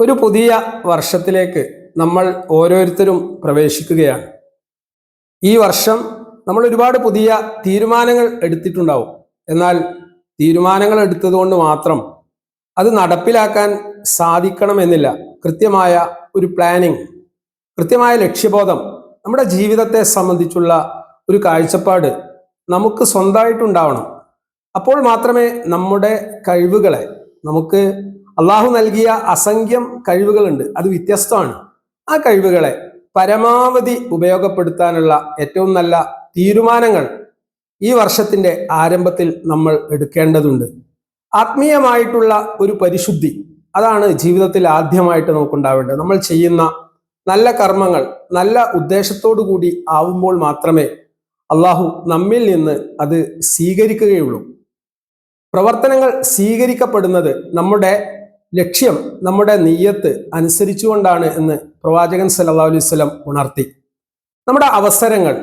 ഒരു പുതിയ വർഷത്തിലേക്ക് നമ്മൾ ഓരോരുത്തരും പ്രവേശിക്കുകയാണ്. ഈ വർഷം നമ്മൾ ഒരുപാട് പുതിയ തീരുമാനങ്ങൾ എടുത്തിട്ടുണ്ടാവും. എന്നാൽ തീരുമാനങ്ങൾ എടുത്തതുകൊണ്ട് മാത്രം അത് നടപ്പിലാക്കാൻ സാധിക്കണമെന്നില്ല. കൃത്യമായ ഒരു പ്ലാനിങ് കൃത്യമായ ലക്ഷ്യബോധം നമ്മുടെ ജീവിതത്തെ സംബന്ധിച്ചുള്ള ഒരു കാഴ്ചപ്പാട് നമുക്ക് സ്വന്തമായിട്ടുണ്ടാവണം. അപ്പോൾ മാത്രമേ നമ്മുടെ കഴിവുകളെ നമുക്ക് അള്ളാഹു നൽകിയ അസംഖ്യം കഴിവുകളുണ്ട്. അത് വ്യത്യസ്തമാണ്. ആ കഴിവുകളെ പരമാവധി ഉപയോഗപ്പെടുത്താനുള്ള ഏറ്റവും നല്ല തീരുമാനങ്ങൾ ഈ വർഷത്തിന്റെ ആരംഭത്തിൽ നമ്മൾ എടുക്കേണ്ടതുണ്ട്. ആത്മീയമായിട്ടുള്ള ഒരു പരിശുദ്ധി അതാണ് ജീവിതത്തിൽ ആദ്യമായിട്ട് നമുക്കുണ്ടാവേണ്ടത്. നമ്മൾ ചെയ്യുന്ന നല്ല കർമ്മങ്ങൾ നല്ല ഉദ്ദേശത്തോടു കൂടി ആവുമ്പോൾ മാത്രമേ അള്ളാഹു നമ്മിൽ നിന്ന് അത് സ്വീകരിക്കുകയുള്ളൂ. പ്രവർത്തനങ്ങൾ സ്വീകരിക്കപ്പെടുന്നത് നമ്മുടെ ലക്ഷ്യം നമ്മുടെ നെയ്യത്ത് അനുസരിച്ചുകൊണ്ടാണ് എന്ന് പ്രവാചകൻ സല്ലാ അലൈഹി ഉണർത്തി. നമ്മുടെ അവസരങ്ങൾ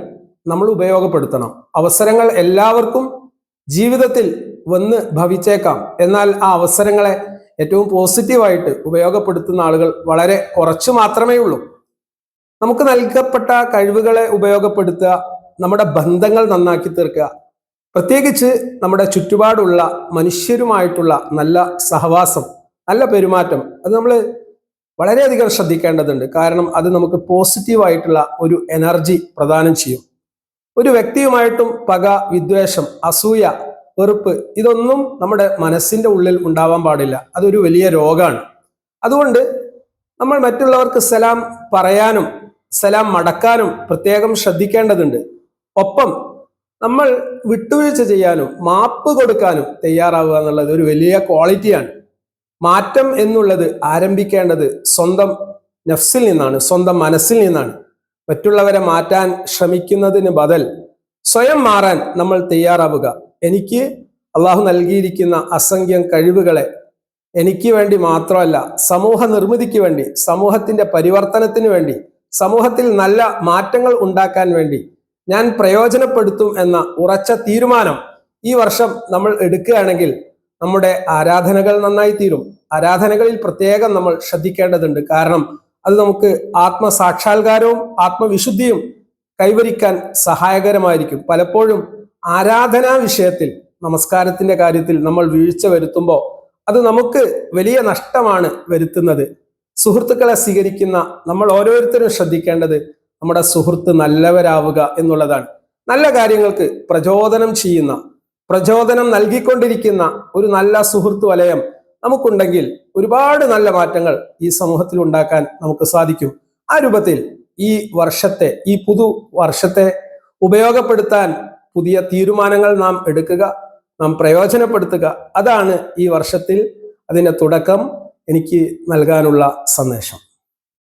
നമ്മൾ ഉപയോഗപ്പെടുത്തണം. അവസരങ്ങൾ എല്ലാവർക്കും ജീവിതത്തിൽ വന്ന് ഭവിച്ചേക്കാം. എന്നാൽ ആ അവസരങ്ങളെ ഏറ്റവും പോസിറ്റീവായിട്ട് ഉപയോഗപ്പെടുത്തുന്ന ആളുകൾ വളരെ കുറച്ച് മാത്രമേ ഉള്ളൂ. നമുക്ക് നൽകപ്പെട്ട കഴിവുകളെ ഉപയോഗപ്പെടുത്തുക നമ്മുടെ ബന്ധങ്ങൾ നന്നാക്കി തീർക്കുക പ്രത്യേകിച്ച് നമ്മുടെ ചുറ്റുപാടുള്ള മനുഷ്യരുമായിട്ടുള്ള നല്ല സഹവാസം നല്ല പെരുമാറ്റം. അത് നമ്മൾ വളരെയധികം ശ്രദ്ധിക്കേണ്ടതുണ്ട്. കാരണം അത് നമുക്ക് പോസിറ്റീവായിട്ടുള്ള ഒരു എനർജി പ്രദാനം ചെയ്യും. ഒരു വ്യക്തിയുമായിട്ടും പക വിദ്വേഷം അസൂയ വെറുപ്പ് ഇതൊന്നും നമ്മുടെ മനസ്സിന്റെ ഉള്ളിൽ ഉണ്ടാവാൻ പാടില്ല. അതൊരു വലിയ രോഗമാണ് അതുകൊണ്ട് നമ്മൾ മറ്റുള്ളവർക്ക് സലാം പറയാനും സലാം മടക്കാനും പ്രത്യേകം ശ്രദ്ധിക്കേണ്ടതുണ്ട്. ഒപ്പം നമ്മൾ വിട്ടുവീഴ്ച ചെയ്യാനും മാപ്പ് കൊടുക്കാനും തയ്യാറാവുക എന്നുള്ളത് ഒരു വലിയ ക്വാളിറ്റിയാണ്. മാറ്റം എന്നുള്ളത് ആരംഭിക്കേണ്ടത് സ്വന്തം നഫ്സിൽ നിന്നാണ് സ്വന്തം മനസ്സിൽ നിന്നാണ്. മറ്റുള്ളവരെ മാറ്റാൻ ശ്രമിക്കുന്നതിന് ബദൽ സ്വയം മാറാൻ നമ്മൾ തയ്യാറാവുക. എനിക്ക് അള്ളാഹു നൽകിയിരിക്കുന്ന അസംഖ്യം കഴിവുകളെ എനിക്ക് വേണ്ടി മാത്രമല്ല സമൂഹ നിർമ്മിതിക്ക് വേണ്ടി സമൂഹത്തിന്റെ പരിവർത്തനത്തിന് വേണ്ടി സമൂഹത്തിൽ നല്ല മാറ്റങ്ങൾ ഉണ്ടാക്കാൻ വേണ്ടി ഞാൻ പ്രയോജനപ്പെടുത്തും എന്ന ഉറച്ച തീരുമാനം ഈ വർഷം നമ്മൾ എടുക്കുകയാണെങ്കിൽ നമ്മുടെ ആരാധനകൾ നന്നായി തീരും. ആരാധനകളിൽ പ്രത്യേകം നമ്മൾ ശ്രദ്ധിക്കേണ്ടതുണ്ട്. കാരണം അത് നമുക്ക് ആത്മസാക്ഷാത്കാരവും ആത്മവിശുദ്ധിയും കൈവരിക്കാൻ സഹായകരമായിരിക്കും. പലപ്പോഴും ആരാധനാ വിഷയത്തിൽ നമസ്കാരത്തിന്റെ കാര്യത്തിൽ നമ്മൾ വീഴ്ച വരുത്തുമ്പോൾ അത് നമുക്ക് വലിയ നഷ്ടമാണ് വരുത്തുന്നത്. സുഹൃത്തുക്കളെ സ്വീകരിക്കുന്ന നമ്മൾ ഓരോരുത്തരും ശ്രദ്ധിക്കേണ്ടത് നമ്മുടെ സുഹൃത്ത് നല്ലവരാവുക എന്നുള്ളതാണ്. നല്ല കാര്യങ്ങൾക്ക് പ്രചോദനം ചെയ്യുന്ന പ്രചോദനം നൽകിക്കൊണ്ടിരിക്കുന്ന ഒരു നല്ല സുഹൃത്ത് വലയം നമുക്കുണ്ടെങ്കിൽ ഒരുപാട് നല്ല മാറ്റങ്ങൾ ഈ സമൂഹത്തിൽ ഉണ്ടാക്കാൻ നമുക്ക് സാധിക്കും. ആ രൂപത്തിൽ ഈ വർഷത്തെ ഈ പുതു വർഷത്തെ ഉപയോഗപ്പെടുത്താൻ പുതിയ തീരുമാനങ്ങൾ നാം എടുക്കുക നാം പ്രയോജനപ്പെടുത്തുക. അതാണ് ഈ വർഷത്തിൽ അതിന്റെ തുടക്കം. എനിക്ക് നൽകാനുള്ള സന്ദേശം.